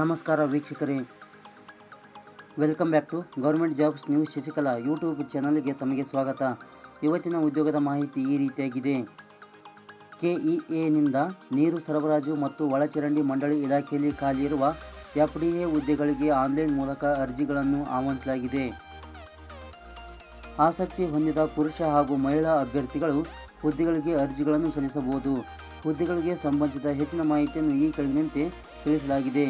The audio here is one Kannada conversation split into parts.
ನಮಸ್ಕಾರ ವೀಕ್ಷಕರೇ. Welcome back to government jobs news Shashikala YouTube ಚಾನಲ್ಗೆ ತಮಗೆ ಸ್ವಾಗತ. ಇವತ್ತಿನ ಉದ್ಯೋಗದ ಮಾಹಿತಿ ಈ ರೀತಿಯಾಗಿದೆ. ಕೆಇಎನಿಂದ ನೀರು ಸರಬರಾಜು ಮತ್ತು ಒಳಚರಂಡಿ ಮಂಡಳಿ ಇಲಾಖೆಯಲ್ಲಿ ಖಾಲಿ ಇರುವ ಎಫ್ ಎ ಹುದ್ದೆಗಳಿಗೆ ಆನ್ಲೈನ್ ಮೂಲಕ ಅರ್ಜಿಗಳನ್ನು ಆಹ್ವಾನಿಸಲಾಗಿದೆ. ಆಸಕ್ತಿ ಹೊಂದಿದ ಪುರುಷ ಹಾಗೂ ಮಹಿಳಾ ಅಭ್ಯರ್ಥಿಗಳು ಹುದ್ದೆಗಳಿಗೆ ಅರ್ಜಿಗಳನ್ನು ಸಲ್ಲಿಸಬಹುದು. ಹುದ್ದೆಗಳಿಗೆ ಸಂಬಂಧಿಸಿದ ಹೆಚ್ಚಿನ ಮಾಹಿತಿಯನ್ನು ಈ ಕೆಳಗಿನಂತೆ ತಿಳಿಸಲಾಗಿದೆ.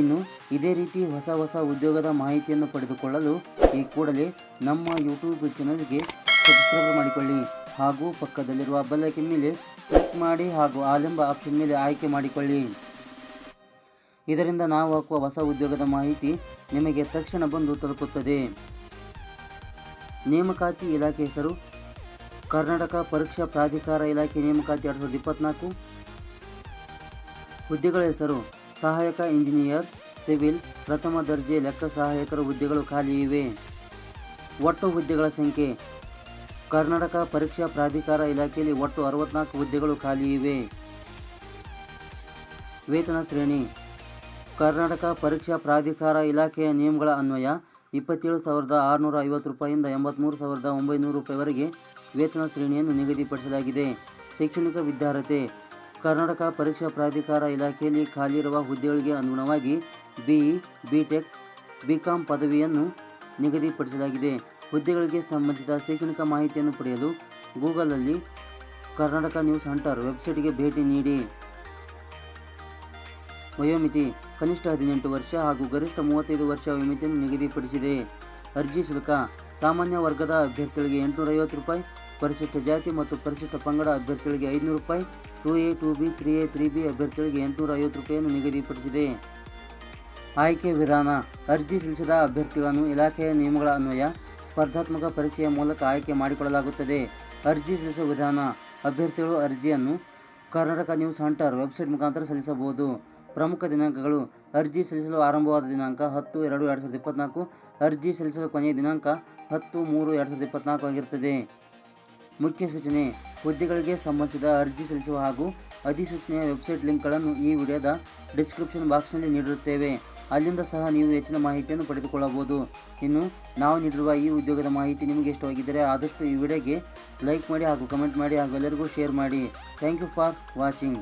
ಇನ್ನು ಇದೇ ರೀತಿ ಹೊಸ ಹೊಸ ಉದ್ಯೋಗದ ಮಾಹಿತಿಯನ್ನು ಪಡೆದುಕೊಳ್ಳಲು ಈ ಕೂಡಲೇ ನಮ್ಮ ಯೂಟ್ಯೂಬ್ ಚಾನಲ್ಗೆ ಸಬ್ಸ್ಕ್ರೈಬ್ ಮಾಡಿಕೊಳ್ಳಿ. ಹಾಗೂ ಪಕ್ಕದಲ್ಲಿರುವ ಬೆಲ್ಲೈಕನ್ ಮೇಲೆ ಕ್ಲಿಕ್ ಮಾಡಿ ಹಾಗೂ ಆಲೆಂಬ ಆಪ್ಷನ್ ಮೇಲೆ ಆಯ್ಕೆ ಮಾಡಿಕೊಳ್ಳಿ. ಇದರಿಂದ ನಾವು ಹಾಕುವ ಹೊಸ ಉದ್ಯೋಗದ ಮಾಹಿತಿ ನಿಮಗೆ ತಕ್ಷಣ ಬಂದು ತಲುಪುತ್ತದೆ. ನೇಮಕಾತಿ ಇಲಾಖೆ ಹೆಸರು ಕರ್ನಾಟಕ ಪರೀಕ್ಷಾ ಪ್ರಾಧಿಕಾರ ಇಲಾಖೆ ನೇಮಕಾತಿ ಎರಡು ಸಾವಿರದ ಇಪ್ಪತ್ನಾಲ್ಕು. ಹುದ್ದೆಗಳ ಹೆಸರು, ಸಹಾಯಕ ಇಂಜಿನಿಯರ್, ಸಿವಿಲ್, ಪ್ರಥಮ ದರ್ಜೆ ಲೆಕ್ಕ ಸಹಾಯಕರ ಹುದ್ದೆಗಳು ಖಾಲಿ ಇವೆ. ಒಟ್ಟು ಹುದ್ದೆಗಳ ಸಂಖ್ಯೆ, ಕರ್ನಾಟಕ ಪರೀಕ್ಷಾ ಪ್ರಾಧಿಕಾರ ಇಲಾಖೆಯಲ್ಲಿ ಒಟ್ಟು ಅರವತ್ನಾಲ್ಕು ಹುದ್ದೆಗಳು ಖಾಲಿ ಇವೆ. ವೇತನ ಶ್ರೇಣಿ, ಕರ್ನಾಟಕ ಪರೀಕ್ಷಾ ಪ್ರಾಧಿಕಾರ ಇಲಾಖೆಯ ನಿಯಮಗಳ ಅನ್ವಯ ಇಪ್ಪತ್ತೇಳು ಸಾವಿರದ ಆರುನೂರ ಐವತ್ತು ರೂಪಾಯಿಂದ ಎಂಬತ್ತ್ಮೂರು ಸಾವಿರದ ಒಂಬೈನೂರು ರೂಪಾಯಿವರೆಗೆ ವೇತನ ಶ್ರೇಣಿಯನ್ನು ನಿಗದಿಪಡಿಸಲಾಗಿದೆ. ಶೈಕ್ಷಣಿಕ ವಿದ್ಯಾರ್ಹತೆ, ಕರ್ನಾಟಕ ಪರೀಕ್ಷಾ ಪ್ರಾಧಿಕಾರ ಇಲಾಖೆಯಲ್ಲಿ ಇರುವ ಹುದ್ದೆಗಳಿಗೆ ಅನುಗುಣವಾಗಿ ಬಿಇ ಬಿಟೆಕ್, ಬಿಕಾಂ ಪದವಿಯನ್ನು ನಿಗದಿಪಡಿಸಲಾಗಿದೆ. ಹುದ್ದೆಗಳಿಗೆ ಸಂಬಂಧಿಸಿದ ಶೈಕ್ಷಣಿಕ ಮಾಹಿತಿಯನ್ನು ಪಡೆಯಲು ಗೂಗಲಲ್ಲಿ ಕರ್ನಾಟಕ ನ್ಯೂಸ್ ಹಂಟರ್ ವೆಬ್ಸೈಟ್ಗೆ ಭೇಟಿ ನೀಡಿ. ವಯೋಮಿತಿ ಕನಿಷ್ಠ ಹದಿನೆಂಟು ವರ್ಷ ಹಾಗೂ ಗರಿಷ್ಠ ಮೂವತ್ತೈದು ವರ್ಷ ವಿಮಿತಿಯನ್ನು ನಿಗದಿಪಡಿಸಿದೆ. ಅರ್ಜಿ ಶುಲ್ಕ, ಸಾಮಾನ್ಯ ವರ್ಗದ ಅಭ್ಯರ್ಥಿಗಳಿಗೆ ಎಂಟುನೂರ ಐವತ್ತು ರೂಪಾಯಿ, ಪರಿಶಿಷ್ಟ ಜಾತಿ ಮತ್ತು ಪರಿಶಿಷ್ಟ ಪಂಗಡ ಅಭ್ಯರ್ಥಿಗಳಿಗೆ ಐದುನೂರು ರೂಪಾಯಿ, two A, two B, three A, three B ಅಭ್ಯರ್ಥಿಗಳಿಗೆ ಎಂಟುನೂರ ಐವತ್ತು ರೂಪಾಯಿಯನ್ನು ನಿಗದಿಪಡಿಸಿದೆ. ಆಯ್ಕೆ ವಿಧಾನ, ಅರ್ಜಿ ಸಲ್ಲಿಸಿದ ಅಭ್ಯರ್ಥಿಗಳನ್ನು ಇಲಾಖೆಯ ನಿಯಮಗಳ ಅನ್ವಯ, ಸ್ಪರ್ಧಾತ್ಮಕ ಪರೀಕ್ಷೆಯ ಮೂಲಕ ಆಯ್ಕೆ ಮಾಡಿಕೊಳ್ಳಲಾಗುತ್ತದೆ. ಅರ್ಜಿ ಸಲ್ಲಿಸುವ ವಿಧಾನ, ಅಭ್ಯರ್ಥಿಗಳು ಅರ್ಜಿಯನ್ನು ಕರ್ನಾಟಕ ನ್ಯೂಸ್ ಹಂಟರ್ ವೆಬ್ಸೈಟ್ ಮುಖಾಂತರ ಸಲ್ಲಿಸಬಹುದು. ಪ್ರಮುಖ ದಿನಾಂಕಗಳು ಅರ್ಜಿ ಸಲ್ಲಿಸಲು ಆರಂಭವಾದ ದಿನಾಂಕ ಹತ್ತು ಎರಡು ಎರಡು ಸಾವಿರದ ಇಪ್ಪತ್ನಾಲ್ಕು, ಅರ್ಜಿ ಸಲ್ಲಿಸಲು ಕೊನೆಯ ದಿನಾಂಕ ಹತ್ತು ಮೂರು ಎರಡು ಸಾವಿರದ ಇಪ್ಪತ್ನಾಲ್ಕು ಆಗಿರುತ್ತದೆ. ಮುಖ್ಯ ಸೂಚನೆ, ಹುದ್ದೆಗಳಿಗೆ ಸಂಬಂಧಿಸಿದ ಅರ್ಜಿ ಸಲ್ಲಿಸುವ ಹಾಗೂ ಅಧಿಸೂಚನೆಯ ವೆಬ್ಸೈಟ್ ಲಿಂಕ್ಗಳನ್ನು ಈ ವಿಡಿಯೋದ ಡಿಸ್ಕ್ರಿಪ್ಷನ್ ಬಾಕ್ಸ್ನಲ್ಲಿ ನೀಡಿರುತ್ತೇವೆ. ಅಲ್ಲಿಂದ ಸಹ ನೀವು ಹೆಚ್ಚಿನ ಮಾಹಿತಿಯನ್ನು ಪಡೆದುಕೊಳ್ಳಬಹುದು. ಇನ್ನು, ನಾವು ನೀಡಿರುವ ಈ ಉದ್ಯೋಗದ ಮಾಹಿತಿ ನಿಮಗೆ ಇಷ್ಟವಾಗಿದ್ದರೆ ಆದಷ್ಟು ಈ ವಿಡಿಯೋಗೆ ಲೈಕ್ ಮಾಡಿ ಹಾಗೂ ಕಮೆಂಟ್ ಮಾಡಿ ಹಾಗೂ ಎಲ್ಲರಿಗೂ ಶೇರ್ ಮಾಡಿ. Thank you for watching.